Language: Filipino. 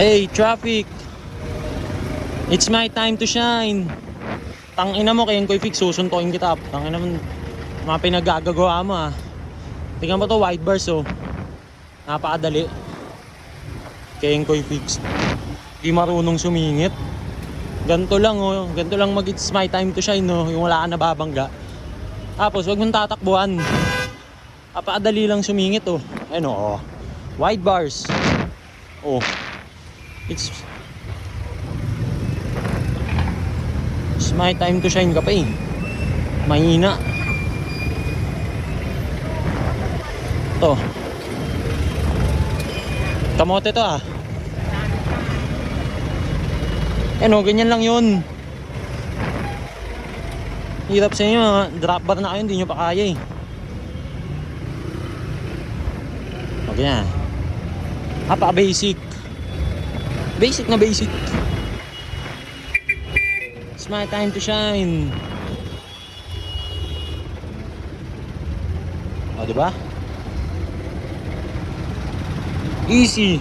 Hey, traffic! It's my time to shine! Tangina mo, kayong ko'y fix, susuntokin kita. Tangina mo, mga pinagagagawa mo ah. Tingnan mo to, white bars oh. Napakadali. Kayong ko'y fix. Di marunong sumingit. Ganto lang oh, ganto lang mag it's my time to shine oh, yung wala ka nababangga. Tapos wag mong tatakbuhan. Napakadali lang sumingit oh. Ayun oh. White bars. Oh. It's It's my time to shine ka pa eh. Mahina. To. Kamote to ah. Ano, ganyan lang yun. Hirap sa inyo, ah. drop bar na kayo, hindi nyo pa kaya eh. O ganyan. Napaka basic. Basic na basic. It's my time to shine. O, di ba? Easy.